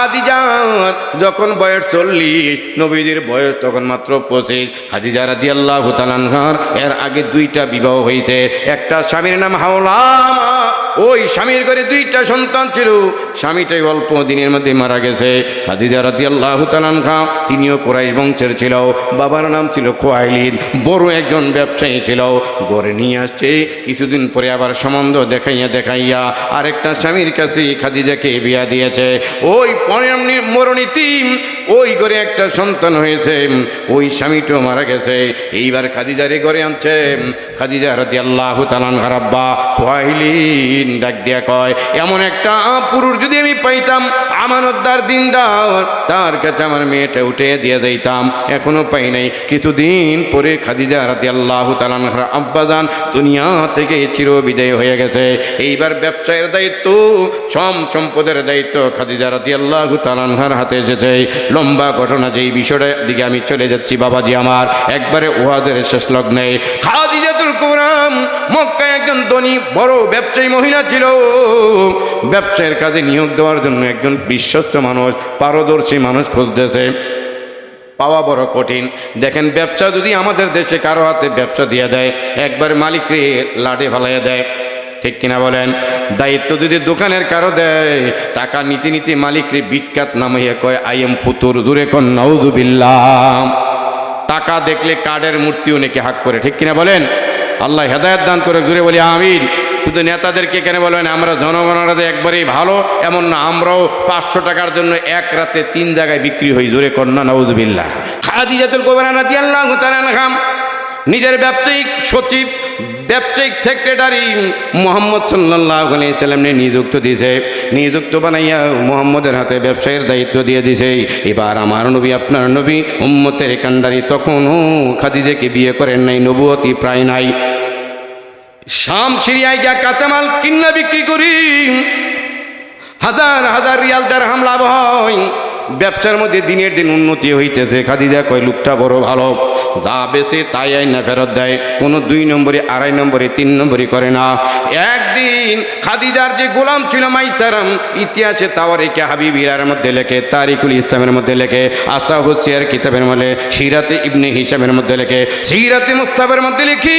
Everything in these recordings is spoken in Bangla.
খাদিজার যখন বয়স চল্লিশ নবীদের বয়স তখন মাত্র পঁচিশ। খাদিজা রাদি আল্লাহ তালানহার এর আগে দুইটা বিবাহ হয়েছে। একটা স্বামীর নাম হাওলামা ওই স্বামীর ঘরে দুইটা সন্তান ছিল। স্বামীটাই অল্প দিনের মধ্যে মারা গেছে। খাদিজা রাদি আল্লাহ তালানহা তিনিও কোরাই বংশের ছিল। বাবার নাম ছিল খোয়াইলিদ, বড় একজন ব্যবসায়ী ছিল। গড়ে নিয়ে আসছে। কিছুদিন পরে আবার সম্বন্ধ দেখাইয়া দেখাইয়া আরেকটা স্বামীর কাছে খাদিজাকে বিয়া দিয়েছে। ওই মরণীতি ওই ঘরে একটা সন্তান হয়েছে, ওই স্বামীটাও মারা গেছে। এইবার খাদিজারে ঘরে আনছে। খাদিজা রাদি আল্লাহ তালানহার আব্বা খোয়াইলিন ডাক দিয়া কয়, এমন একটা পুরুষ যদি আমি পাইতাম, আমানতদার দিনদার, তার কাছে আমার মেয়েটা উঠে দিয়ে দিতাম এখনও পাই নাই। কিছুদিন পরে খাদিজা রাদি আল্লাহ তালানহার আব্বাজান দুনিয়া থেকে চির বিদায় হয়ে গেছে। এইবার ব্যবসায়ের দায়িত্ব সম সম্পদের দায়িত্ব খাদিজা আল্লাহ তালানহার হাতে এসেছে। লম্বা ঘটনা যেই বিষয়টার দিকে আমি চলে যাচ্ছি, বাবাজি আমার। একবারে ওহাদের শেষ লগ্নে। খাদিজাতুল কুরাম মক্কায় একজন ধনী, বড় ব্যবসায়ী মহিলা ছিল। ব্যবসায়ের কাজে নিয়োগ দেওয়ার জন্য একজন বিশ্বস্ত মানুষ, পারদর্শী মানুষ খুঁজতেছে। পাওয়া বড় কঠিন। দেখেন, ব্যবসা যদি আমাদের দেশে কারও হাতে ব্যবসা দিয়ে দেয়, একবার মালিককে লাটে ফালাইয়া দেয়। ঠিক কিনা বলেন? দায়িত্ব যদি দোকানের কারও দেয়, টাকা নীতি নীতি মালিকরে বিখ্যাত নামাইয়া কয়, আই এম ফুতুর দূরে কন, নাউজুবিল্লাহ। টাকা দেখলে কার্ডের মূর্তিও নাকি হাক করে, ঠিক কিনা বলেন? আল্লাহ হেদায়ত দান করে জুড়ে বলি, আমিন। শুধু নেতাদেরকে কেন বলবেন আমরা জনগণরা একবারেই ভালো, এমন না, আমরাও পাঁচশো টাকার জন্য এক রাতে তিন জায়গায় বিক্রি হই জোরে কন্যা নওয়াজবিল্লাহ খাদিজাতুল কোবরা নাতি আল্লাহ খাম নিজের ব্যবসায়িক সচিব ব্যবসায়িক সেক্রেটারি মোহাম্মদ সাল্লাহ সাল্লামনে নিযুক্ত দিছে নিযুক্ত বানাইয়া মোহাম্মদের হাতে ব্যবসায়ের দায়িত্ব দিয়ে দিছে এবার আমার নবী, আপনার নবী উম্মতের কান্ডারি তখনও খাদিজাকে বিয়ে করেন নাই নবুয়তি প্রায় নাই। শাম সিরিয়ায় গিয়া কাঁচামাল কিন্না বিক্রি করি। হাজার হাজার রিয়াল হামলা হয় ব্যবসার মধ্যে দিনের দিন উন্নতি হইতেছে। খাদিজা কয়, লোকটা বড় ভালো, যা বেছে তাই আইনা ফেরত দেয়। কোনো দুই নম্বরে, আড়াই নম্বরে, তিন নম্বরে করে না। একদিন খাদিজার যে গোলাম ছিল মাইচারাম, ইতিহাসে তাওয়ারিকে হাবিবিরার মধ্যে লেখে তারিকুল ইসলামের মধ্যে লেখে আসা হুসিয়ার কিতাবের মধ্যে, সিরাতে ইবনে হিসাবের মধ্যে লেখে, সিরাতে মুস্তাবের মধ্যে লিখি,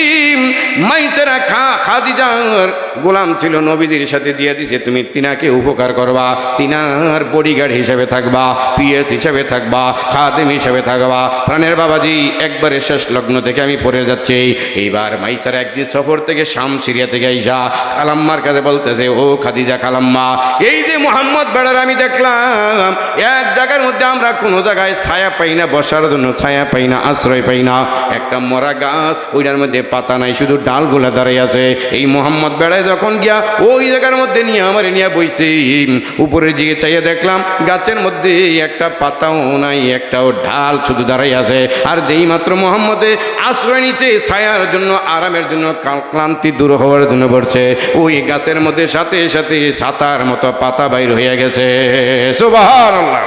মাইচারা খা, খাদিজার গোলাম ছিল নবীদের সাথে দিয়ে দিছে, তুমি তিনাকে উপকার করবা, তিনার বডিগার্ড হিসেবে থাকবা। পিএস হিসেবে থাকবা, খাদেম হিসেবে থাকবা। প্রাণের বাবাজি, একবারে শেষ লগ্ন থেকে আমি পড়ে যাচ্ছি। এইবার মাইসার একদিন সফর থেকে শাম সিরিয়া থেকে আইসা কালাম্মার কাছে বলতেছে, ও খাদিজা কালাম্মা এই যে মোহাম্মদ বেড়ার আমি দেখলাম, এক জায়গার মধ্যে আমরা কোনো জায়গায় ছায়া পাই না, বসার জন্য ছায়া পাই না, আশ্রয় পাই না। একটা মরা গাছ, ওইটার মধ্যে পাতা নাই, শুধু ডালগুলা দাঁড়িয়ে আছে। এই মোহাম্মদ বেড়ায় যখন গিয়া ওই জায়গার মধ্যে নিয়ে আমার নিয়ে বইছে, উপরের দিকে চাইয়া দেখলাম, গাছের মধ্যে একটা পাতাও নাই, একটাও ঢাল শুধু দাঁড়াই আছে। আর যেই মাত্র মোহাম্মদে আশ্রয় নিতে ছায়ার জন্য, আরামের জন্য ক্লান্তি দূর হওয়ার জন্য পড়ছে, ওই গাছের মধ্যে সাথে সাথে ছাতার মতো পাতা বাইর হয়ে গেছে। সুবহানাল্লাহ।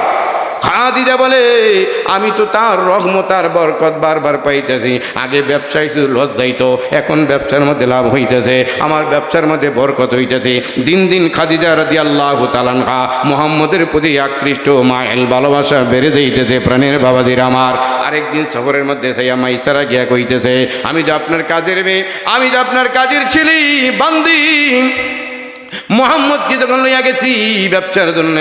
খাদিজা বলে, আমি তো তার রহমত আর বরকত বারবার পাইতেছি। আগে ব্যবসায় শুধু লজ্জাইত এখন ব্যবসার মধ্যে লাভ হইতেছে, আমার ব্যবসার মধ্যে বরকত হইতেছে। দিন দিন খাদিজা রাদি আল্লাহ তালানহা মোহাম্মদের প্রতি আকৃষ্ট মায়েল ভালোবাসা বেড়ে যাইতেছে প্রাণের বাবাদির আমার। আরেকদিন সফরের মধ্যে সেই মাইসারা গিয়া কইতেছে, আমি যে আপনার কাজের মেয়ে, আমি যে আপনার কাজের ছেলে, বান্দি। মোহাম্মদকে যখন লইয়া গেছি, ব্যবসার জন্য,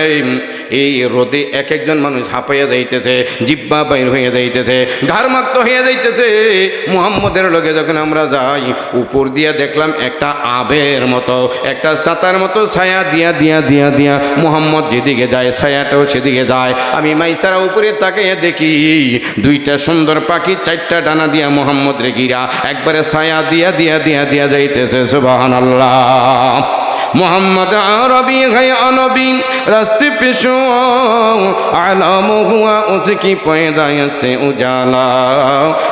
এই রোদে এক একজন মানুষ হাঁপাইয়া যাইতেছে, জিব্বা বাইর হয়ে যাইতেছে, ঘাড়মাক্ত হয়ে যাইতেছে। মোহাম্মদের লগে যখন আমরা যাই, উপর দিয়া দেখলাম একটা আবের মতো, একটা সাতার মতো ছায়া দিয়া দিয়া দিয়া দিয়া। মোহাম্মদ যেদিকে যায়, ছায়াটাও সেদিকে যায়। আমি মাইসারা উপরে তাকে দেখি, দুইটা সুন্দর পাখি, চারটা ডানা দিয়া মোহাম্মদ রে গিরা একবারে ছায়া দিয়া দিয়া দিয়া দিয়া যাইতেছে সুবাহান আল্লাহ محمد عربی ہے عربی رستے پیشو علام ہوا اس کی پیدائش سے اجالا،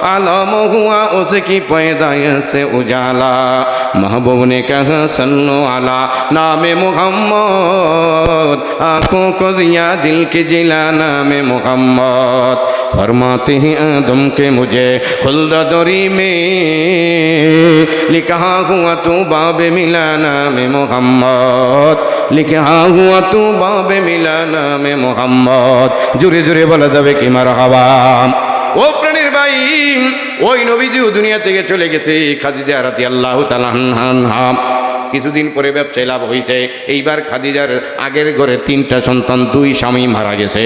علام ہوا اس کی پیدائش سے اجالا۔ محبوب نے کہا سنو علا نام محمد، آنکھوں کو دیا دل کے جلا نام محمد۔ فرماتے ہیں، آدم کے مجھے خلد دوری میں لکھا ہوا تو باب ملا نام محمد۔ মোহাম্মদ। লিখে হুয়া তু বাবে মিলা নামে মোহাম্মদ। জুড়ে জুড়ে বলা যাবে কি মার হাওয়া ও প্রাণীর ভাই, ওই নবীজিও দুনিয়া থেকে চলে গেছে, খাদিজা রাতি আল্লাহ তালাহাম কিছুদিন পরে ব্যবসায় লাভ হয়েছে এইবার খাদিজার আগের ঘরে তিনটা সন্তান, দুই স্বামী মারা গেছে।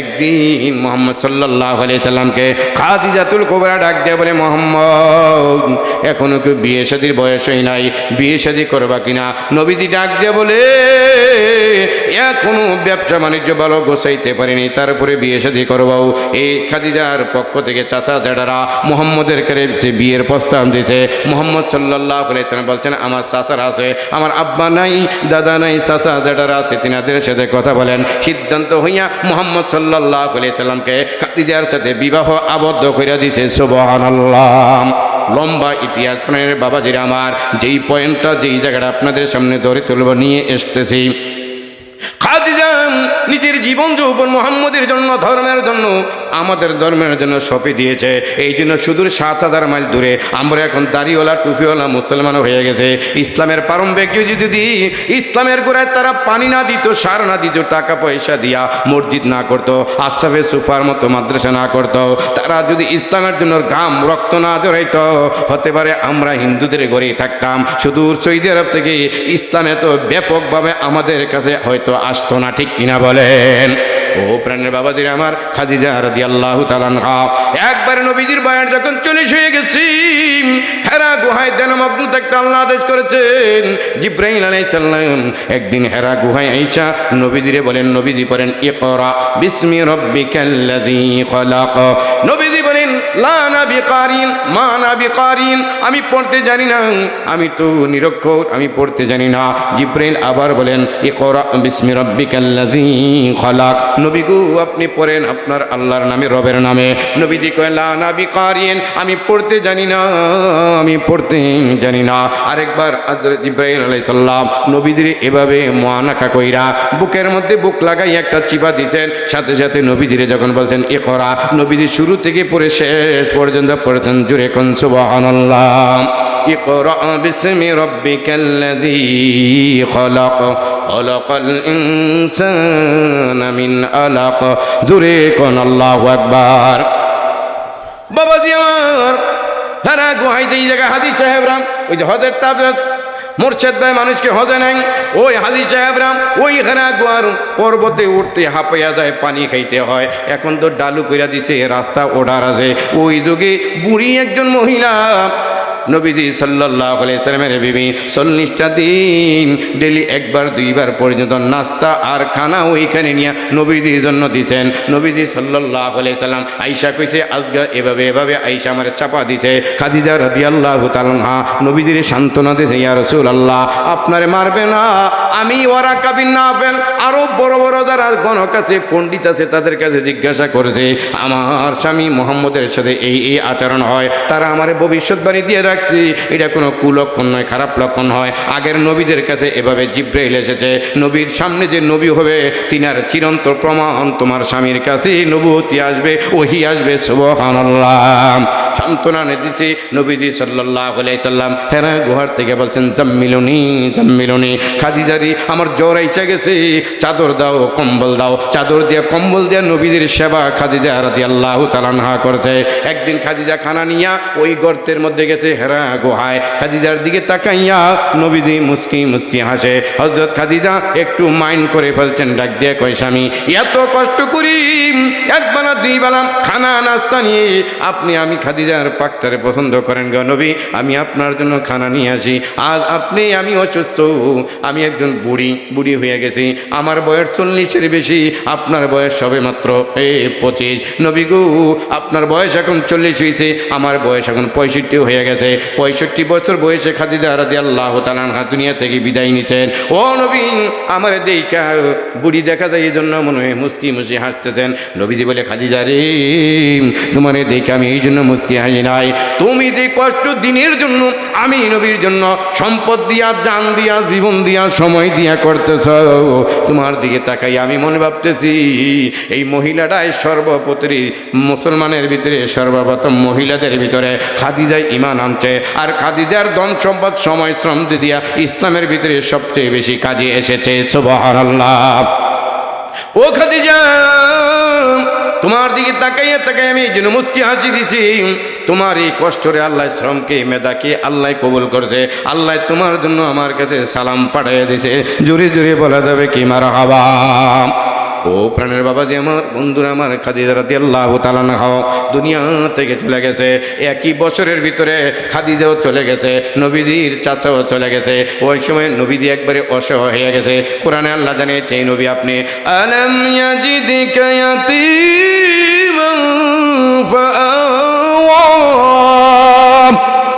একদিন মোহাম্মদ সাল্লাহ সাল্লামকে খাদিজাতুল কোবরা ডাক দেয়া বলে, মোহাম্মদ, এখনও কেউ বিয়ে শাদির বয়সই নাই? বিয়ে শাদি করবা কিনা? নবীদি ডাক দিয়ে বলে, এখনও ব্যবসা বাণিজ্য ভালো গোছাইতে পারিনি, তারপরে বিয়ে শাদি করবাও। এই খাদিজার পক্ষ থেকে চাচা জেডারা মোহাম্মদের সে বিয়ের প্রস্তাব দিতে মোহাম্মদ সাল্লাহ বলছেন, আমার চাচারা আছে। আমার আব্বা নাই, দাদা নাই, চাচা জেডারা আছে, তিনাদের সাথে কথা বলেন। সিদ্ধান্ত হইয়া মোহাম্মদ সাল্লাহ সাল্লামকে খাদিজার সাথে বিবাহ আবদ্ধ করে দিছে। সুবহানাল্লাহ। লম্বা ইতিহাস প্রাণের বাবাজিরা আমার, যেই পয়েন্টটা, যেই জায়গাটা আপনাদের সামনে ধরে তুলব, নিয়ে এসতেছি। খাদিজা নিজের জীবন যৌবন মোহাম্মদের জন্য, ধর্মের জন্য আমাদের ধর্মের জন্য সপে দিয়েছে। এই জন্য সুদূর সাত হাজার মাইল দূরে আমরা এখন দাড়িওয়ালা, টুপিওয়ালা মুসলমান হয়ে গেছে। ইসলামের প্রারম্ভে কেউ যদি ইসলামের গোড়ায় তারা পানি না দিত, সার না দিত, টাকা পয়সা দিয়া মসজিদ না করতো আশাফে সুফার মতো মাদ্রাসা না করতো। তারা যদি ইসলামের জন্য ঘাম, রক্ত না জড়াইতো, হতে পারে আমরা হিন্দুদের ঘরেই থাকতাম। সুদূর সৌদি আরব থেকে ইসলাম এত ব্যাপকভাবে আমাদের কাছে হয়তো আসতো না, ঠিক কিনা বলেন? ও প্রাণের বাবা বাবাদের আমার খাদিজা রাদি আল্লাহ তালানহা একবার নবীজির বয়ান যখন চল্লিশ হয়ে গেছি, হেরা গুহায় দেনমগ্ন থাকতে আল্লাহ আদেশ করেছেন জিব্রাহিম আলাই চাল্লাম একদিন হেরা গুহায় আইসা নবীজিরে বলেন, নবীজি বলেন ইকরা বিসমি রব্বিকাল্লাযী খলাক। নবীজি বলেন লা নাবি কারিন, মা নাবি আমি পড়তে জানি না, আমি তো নিরক্ষর, আমি পড়তে জানি না। জিব্রাইল আবার বলেন, ইকরা বিসমি রব্বিকাল্লাযী খলাক। নবী আপনি পড়েন আপনার আল্লাহর নামে, রবের নামে। নবীজি কয়, লা নাবি আমি পড়তে জানি না, আমি পড়তে জানি না। আরেকবার হযরত জিব্রাইল আলাইহিস সালাম এভাবে মোয়ানাকা কইরা বুকের মধ্যে বুক লাগাই একটা চিপা দিতেন সাথে সাথে নবীজিরে যখন বলতেন এ করা নবীজি শুরু থেকে পড়ে শেষ। পর্যন্ত পড়েছেন জুড়ে কোন সুবহানাল্লাহ اقرأ باسم ربك الذي خلق خلق الإنسان من علق জুড়ে কোন আল্লাহ আকবার বাবাজি আমার হারা গুহাই যে জায়গায় হাদিস সাহেবরাম ওই যে হজের তাবরাত মোরশেদ ভাই মানুষকে হজে নেন। ওই হাজি সাহেবরাম ওই হেরা গুয়ার পর্বতে উঠতে হাঁপাইয়া যায়, পানি খাইতে হয়। এখন তো ডালু কইরা দিছে রাস্তা ওডার আছে। ওই যুগে বুড়ি একজন মহিলা নবীজি সাল্লাহ সাল্লামের বিবি, চল্লিশটা দিন ডেলি একবার, দুইবার পর্যন্ত নাস্তা আর খানা ওইখানে নিয়ে নবীজির জন্য দিতেন। নবীজি সাল্লাহ সাল্লাম আইসা কইছে, আজগা এভাবে এভাবে আইসা আমার চাপা দিছে। খাদিজা রাদি আল্লাহ নবীজির সান্ত্বনা দিছে, ইয়া রসুল আল্লাহ আপনারে মারবে না। আমি ওরা কাবিন না ফেল আরও বড় বড় যারা গণক আছে, পণ্ডিত আছে, তাদের কাছে জিজ্ঞাসা করেছে, আমার স্বামী মোহাম্মদের সাথে এই এই আচরণ হয়, তারা আমার ভবিষ্যৎবাণী দিয়ে রাখছি। এটা কোনো কুলক্ষণ নয়, খারাপ লক্ষণ হয়। আগের নবীদের কাছে এভাবে জিব্রাইল এসেছে। নবীর সামনে যে নবী হবে, তিনার চিরন্তর প্রমাণ তোমার স্বামীর কাছে নবুতি আসবে, ওহি আসবে, সুবহানাল্লাহ। সান্ত্বনা দিচ্ছে নবীজি সাল্লাহ সাল্লাম। হেরা গুহার থেকে বলছেন, জাম্মিলনি জাম্মিলনি। খাদিজারি, আমার জ্বর আইসা গেছে। চাদর দাও, কম্বল দাও। চাদর দিয়ে, কম্বল দিয়ে নবীদের সেবা খাদিজা রাদি আল্লাহ তালানহা করছে। একদিন খাদিজা খানা নিয়া ওই গর্তের মধ্যে গেছে। হেরা গুহায় খাদিজার দিকে তাকাইয়া নবীজি মুস্কি মুস্কি হাসে। হজরত খাদিজা একটু মাইন্ড করে ফেলছেন, ডাক দিয়ে কয়, স্বামী, এত কষ্ট করি, এক বেলা, দুই বেলা খানা নাস্তা নিয়ে আপনি আমি খাদিজার পাকটারে পছন্দ করেন গো নবী, আমি আপনার জন্য খানা নিয়ে আসি। আজ আপনি, আমি অসুস্থ, আমি একজন বুড়ি বুড়ি হয়ে গেছি, আমার বয়স চল্লিশের বেশি, আপনার বয়স সবে মাত্র এ, পঁচিশ। নবী গো, আপনার বয়স এখন চল্লিশ হয়েছে আমার বয়স এখন পঁয়ষট্টি হয়ে গেছে। পঁয়ষট্টি বছর বয়সে খাদিদা রাদি আল্লাহ তালানহা দুনিয়া থেকে বিদায় নিতেন। ও নবীন আমার দেইকা, বুড়ি দেখা যায় এই জন্য মনে হয় মুস্কি মুসকি হাসতেছেন। নবীজি বলে, খাদিজা রে, তোমার দেখা আমি এই জন্য মুস্কি হাসি নাই। তুমি যে কষ্ট দিনের জন্য আমি নবীর জন্য সম্পদ দিয়া, জান দিয়া, জীবন দিয়া, সময় দিয়া করতেছ, তোমার দিকে তাকাই আমি মনে ভাবতেছি, এই মহিলাটাই সর্বপ্রতি মুসলমানের ভিতরে, সর্বপ্রথম মহিলাদের ভিতরে, খাদিজায় ইমান আনছে। আর খাদিজার ধন সম্পদ সময় শ্রম দিয়া ইসলামের ভিতরে সবচেয়ে বেশি কাজে এসেছে ও খাদিজা, তোমার দিকে তাকাইয়া তাকাই আমি জন্য মুচকি হাসি দিছি। তোমার এই কষ্টরে আল্লাহ শ্রমকে, মেধাকে আল্লাহ কবুল করছে। আল্লাহ তোমার জন্য আমার কাছে সালাম পাঠিয়ে দিছে। জোরে জোরে বলা যাবে কি মারা হাবা ও প্রাণের বাবা যে আমার, বন্ধুরা আমার, খাদিজা রাতি আল্লাহ তালান হাও দুনিয়া থেকে চলে গেছে, একই বছরের ভিতরে খাদিজাও চলে গেছে, নবীজির চাচাও চলে গেছে, ওই সময় নবীজি একবারে অসহায় হয়ে গেছে, কোরআনে আল্লাহ জানিয়েছে এই নবী আপনি ইয়াজিদিকা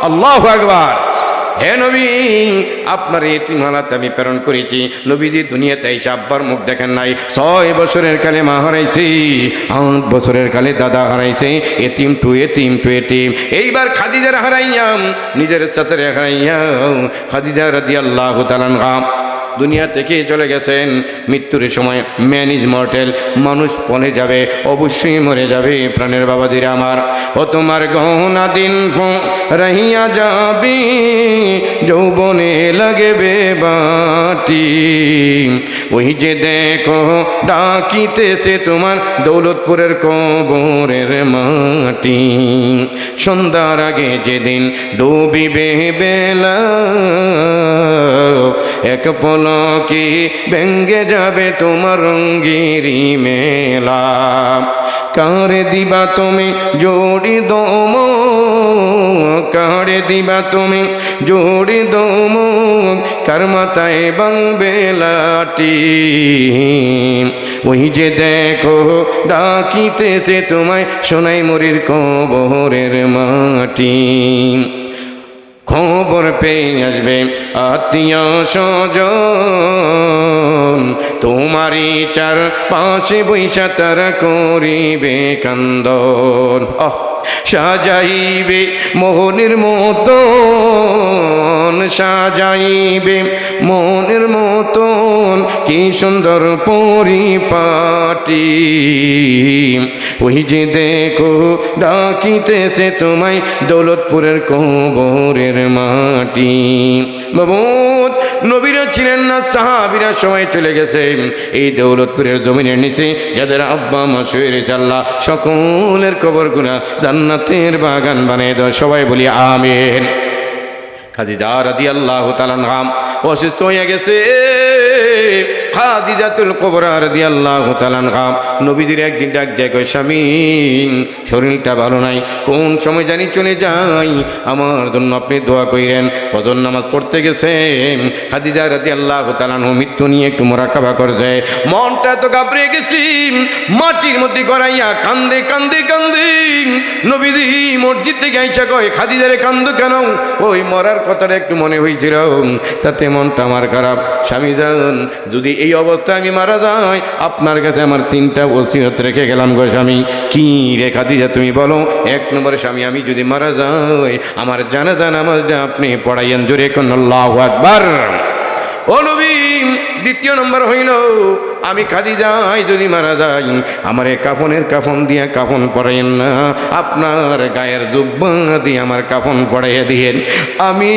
আল্লাহু আকবার। হে নবী, আপনার এতিম হালাতে আমি প্রেরণ করেছি। নবীজি দুনিয়াতে এসে আব্বার মুখ দেখেন নাই। ছয় বছরের কালে মা হারাইছি, আট বছরের কালে দাদা হারাইছে, এতিম টু এতিম টু এতিম। এইবার খাদিজার হারাইয়াম, নিজের চাচারে হারাইয়াম, খাদিজা রাদি আল্লাহ তালান দুনিয়া থেকে চলে গেছেন। মৃত্যুর সময় ম্যান ইজ মর্টেল মানুষ পনে যাবে, অবশ্যই মরে যাবে। প্রাণের বাবা বাবাদিরা আমার, ও তোমার গহনা দিন রহিয়া যাবি, যৌবনে লাগবে বাটি। ওই যে দেখো, ডাকিতেছে তোমার দৌলতপুরের কবরের মাটি। সন্ধ্যার আগে যেদিন ডুবিবে বেলা, এক পলকে ভেঙ্গে যাবে তোমার রঙ্গিরি মেলা? কারে দিবা তুমি জোড়ি দম? কারে দিবা তুমি জোড়ি দম? কার মাথায় বাংবে ওই যে দেখো, ডাকিতেছে তোমায় সোনাই মরির কবরের মাটি। খবর পেয়ে আসবে আত্মীয় স্বজন। তোমারই চার পাশে বৈশা তারা করিবে কান্দন। অহ সাজাইবে মোহনের মতন, সাজাইবে মনের মতন। কি সুন্দর পরিপাটি। ওই যে দেখো, ডাকিতেছে তোমায় দৌলতপুরের কবরের মাটি। বাবুত নবীরা ছিলেন না চাহাবিরা সময় চলে গেছে। এই দৌলতপুরের জমিনের নিচে যাদের আব্বা মা শুয়ে আল্লাহ সকলের কবর গুনা জান্নাতের বাগান বানিয়ে দেয় সবাই বলি, আমিন। খাদিজা রাদি আল্লাহ তালান অসুস্থ হয়ে গেছে। খাদিজাতুল কবরা রাদি আল্লাহ তালান নবীদের একদিন ডাক দেখো স্বামী, শরীরটা ভালো নাই, কোন সময় জানি চলে যাই? আমার জন্য আপনি দোয়া কইরেন, ফজর নামাজ পড়তে গেছে খাদিজা রাদি আল্লাহ তালান মৃত্যু নিয়ে একটু মোরাকাবা করছে মনটা তো ঘাবড়ে গেছি, মাটির মধ্যে গড়াইয়া কান্দে কান্দে কান্দে। নবীজি মসজিদ থেকে আইসা কয়, খাদিজারে কান্দ কেন? কই মরার কথাটা একটু মনে হয়েছিল তাতে মনটা আমার খারাপ। স্বামী যান যদি এই অবস্থায় আমি মারা যাই। আপনার কাছে আমার তিনটা ওসিয়ত রেখে গেলাম গো স্বামী। কি রে খাদিজা, তুমি বলো, এক নম্বরে স্বামী, আমি যদি মারা যাই, আমার জানা আমার যা আপনি পড়াইয়েন জোরে কোন দ্বিতীয় নম্বর হইল, আমি খাদি যাই যদি মারা যাই, আমার কাফনের কাফন দিয়ে কাফন পড়াইন না, আপনার গায়ের জুব্বা দিয়ে আমার কাফন পড়াইয়া দিয়েন। আমি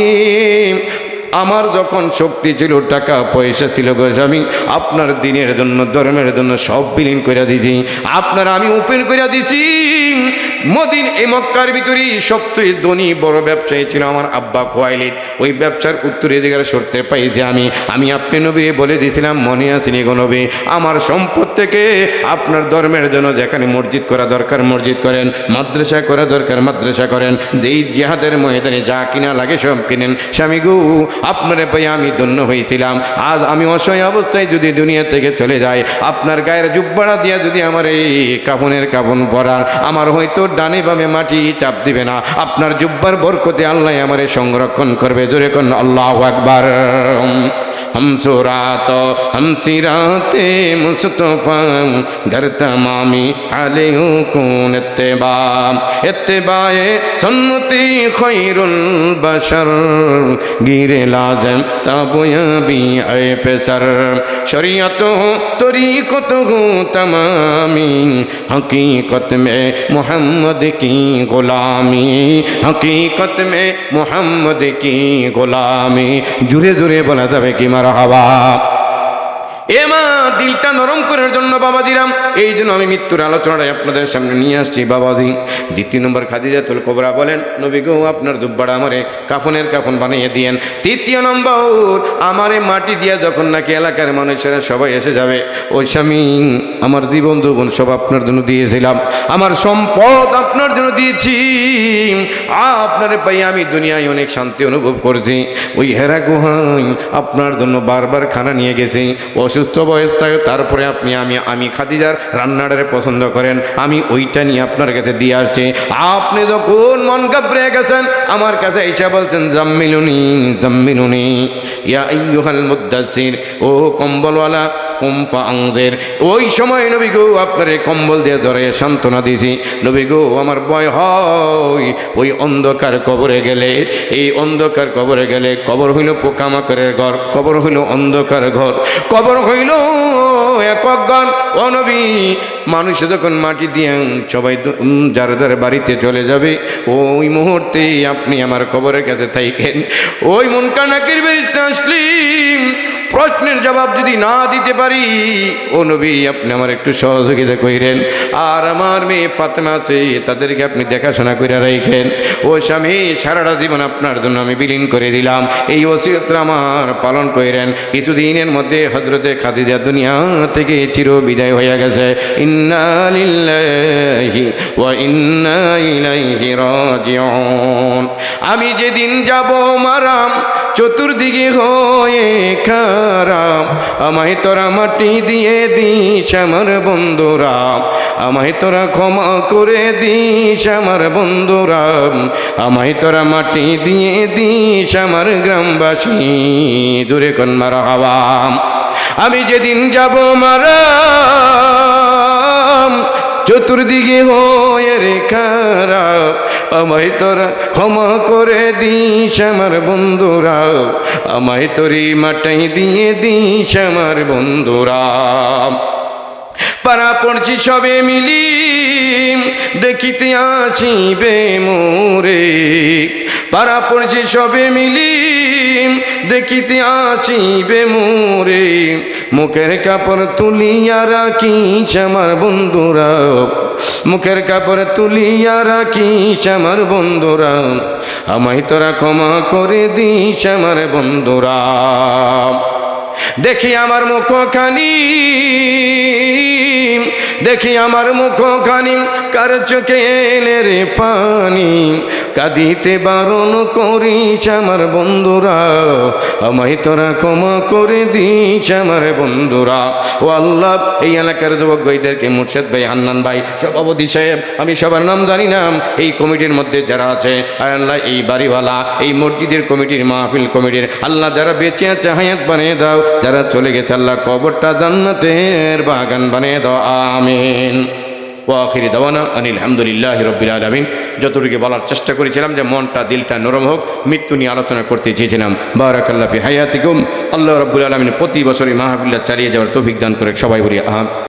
আমার যখন শক্তি ছিল, টাকা, পয়সা ছিল গো আমি আপনার দিনের জন্য, ধর্মের জন্য সব বিলীন করে দিছি। আপনার আমি ওপেন করে দিছি। মদিন এই মক্কার ভিতরে সবচেয়ে ধনী বড় ব্যবসায়ী ছিল আমার আব্বা খোয়াইলিদ। ওই ব্যবসার উত্তরে দিকে সরতে পাই যে আমি আমি আপনি নবীরে বলে দিয়েছিলাম, মনে আসেনি নবী? আমার সম্পদ থেকে আপনার ধর্মের জন্য যেখানে মসজিদ করা দরকার, মসজিদ করেন, মাদ্রাসা করা দরকার, মাদ্রাসা করেন, যেই জিহাদের ময়দানে যা কিনা লাগে সব কিনেন। স্বামী গু, আপনার পাই আমি ধন্য হয়েছিলাম। আজ আমি অসহায় অবস্থায় যদি দুনিয়া থেকে চলে যাই, আপনার গায়ের জুব্বাড়া দিয়া যদি আমার এই কাফনের কাফন পরার, আমার হয়তো ডানে বামে মাটি চাপ দিবে না। আপনার জুব্বার বরকতে আল্লাহ আমারে সংরক্ষণ করবে। জোরে কোন আল্লাহ ہم سورات ہم سرات مصطفیٰ گھر تمامی علیہ کون اتباع اتباع سنتی خیر البشر گیر لازم تابویا بھی اے پسر شریعت ہو طریقت ہو تمامی حقیقت میں محمد کی غلامی حقیقت میں محمد کی غلامی جرے جرے بولا تھا کہ মারা হওয়া এ মা, দিলটা নরম করার জন্য বাবা বাবাজিরাম, এই জন্য আমি মৃত্যুর আলোচনাটাই আপনাদের সামনে নিয়ে আসছি বাবা বাবাজি। দ্বিতীয় নম্বর খাদিজাতুল কোবরা বলেন, নবী গো, আপনার দুব্বাড়া আমারে কাফনের কাফন বানিয়ে দিয়েন। তৃতীয় নম্বর, আমারে মাটি দিয়া যখন নাকি এলাকার মানুষেরা সবাই এসে যাবে ওই স্বামী, আমার জীবন যৌবন সব আপনার জন্য দিয়েছিলাম। আমার সম্পদ আপনার জন্য দিয়েছি। আপনার পাই আমি দুনিয়ায় অনেক শান্তি অনুভব করেছি। ওই হেরা গুহাই আপনার জন্য বারবার খানা নিয়ে গেছি। অসুস্থ থাকে, তারপরে আপনি আমি আমি খাদিজার রান্নাটারে পছন্দ করেন, আমি ওইটা নিয়ে আপনার কাছে দিয়ে আসছি। আপনি যখন মন কাপড়ে গেছেন, আমার কাছে এসে বলছেন, জাম্মিলুনি জাম্মিলুনি, ইয়া ইয়ুহাল মুদ্দাসির ও কম্বলওয়ালা কুমফা আংদের। ওই সময় নবী গো, আপনার কম্বল দিয়ে ধরে সান্ত্বনা দিয়েছি নবী গো, আমার ভয় হয়। ওই অন্ধকার কবরে গেলে, এই অন্ধকার কবরে গেলে কবর হইল পোকামাকড়ের ঘর, কবর হইল অন্ধকার ঘর, কবর হইল একক মানুষ যখন মাটি দিয়ে সবাই যার যার বাড়িতে চলে যাবে, ওই মুহূর্তে আপনি আমার কবরের কাছে থাইকেন। ওই মন কানাকির বাড়িতে আসলিম। প্রশ্নের জবাব যদি না দিতে পারি, ও নবী, আপনি আমার একটু সহযোগিতা কইরেন। আর আমার মেয়ে ফাতেমা আছে, তাদেরকে আপনি দেখাশোনা করে রাখেন ও স্বামী, সারাটা জীবন আপনার জন্য আমি বিলীন করে দিলাম। এই ওসিয়তটা আমার পালন করেন কিছুদিনের মধ্যে হজরতে খাদিজা দুনিয়া থেকে চির বিদায় হয়ে গেছে আমি যেদিন যাব মারাম চতুর্দিকে হয়ে খারাপ। আমায় তোরা মাটি দিয়ে দিস আমার বন্ধুরা। আমায় তোরা ক্ষমা করে দিস আমার বন্ধুরা। আমায় তোরা মাটি দিয়ে দিস আমার গ্রামবাসী। দূরে কন মারা হাওয়া আমি যেদিন যাব মারাম চতুর্দিকে হয়ে রে খারাপ আমায় তোরা ক্ষমা করে দিস আমার বন্ধুরা, আমায় তোরি মাটাই দিয়ে দিস আমার বন্ধুরা। পাড়া পড়ছি সবে মিলি, দেখিতে আসিবে মোরে। পাড়া পড়ছি সবে মিলি, দেখিতে আসিবে মোরে। মুখের কাপড় তুলিয়া রাখিস আমার বন্ধুরা। মুখের কাপড় তুলিয়া রাখিস আমার বন্ধুরা। আমায় তোরা ক্ষমা করে দিস আমার বন্ধুরা। দেখি আমার মুখখানি, দেখি আমার মুখখানি, কার চোখে রে পানি। কাঁদিতে বারণ করিস আমার বন্ধুরা। আমায় তোরা ক্ষমা করে দিস আমার বন্ধুরা। ও আল্লাহ, এই এলাকার যুবক ভাইদেরকে মুর্শেদ ভাই, হান্নান ভাই, সভাপতি সাহেব, আমি সবার নাম জানি না। এই কমিটির মধ্যে যারা আছে আল্লাহ, এই বাড়িওয়ালা, এই মসজিদের কমিটির মাহফিল কমিটির, আল্লাহ যারা বেঁচে আছে, হায়াত বানিয়ে দাও। যারা চলে গেছে, আল্লাহ কবরটা জান্নাতের বাগান বানিয়ে দাও। আমিন। ওয়াখিরি দাওয়ানা আনিল আলহামদুলিল্লাহ রব্বিল আলমিন। যতটুকু বলার চেষ্টা করেছিলাম যে মনটা, দিলটা নরম হোক, মৃত্যু নিয়ে আলোচনা করতে চেয়েছিলাম। বারাকাল্লাফি হায়াতিকুম। আল্লাহ রব্বুল আলমিন প্রতি বছরই মাহাবুল্লাহ চালিয়ে যাওয়ার তৌফিক দান করে সবাই বলি আহ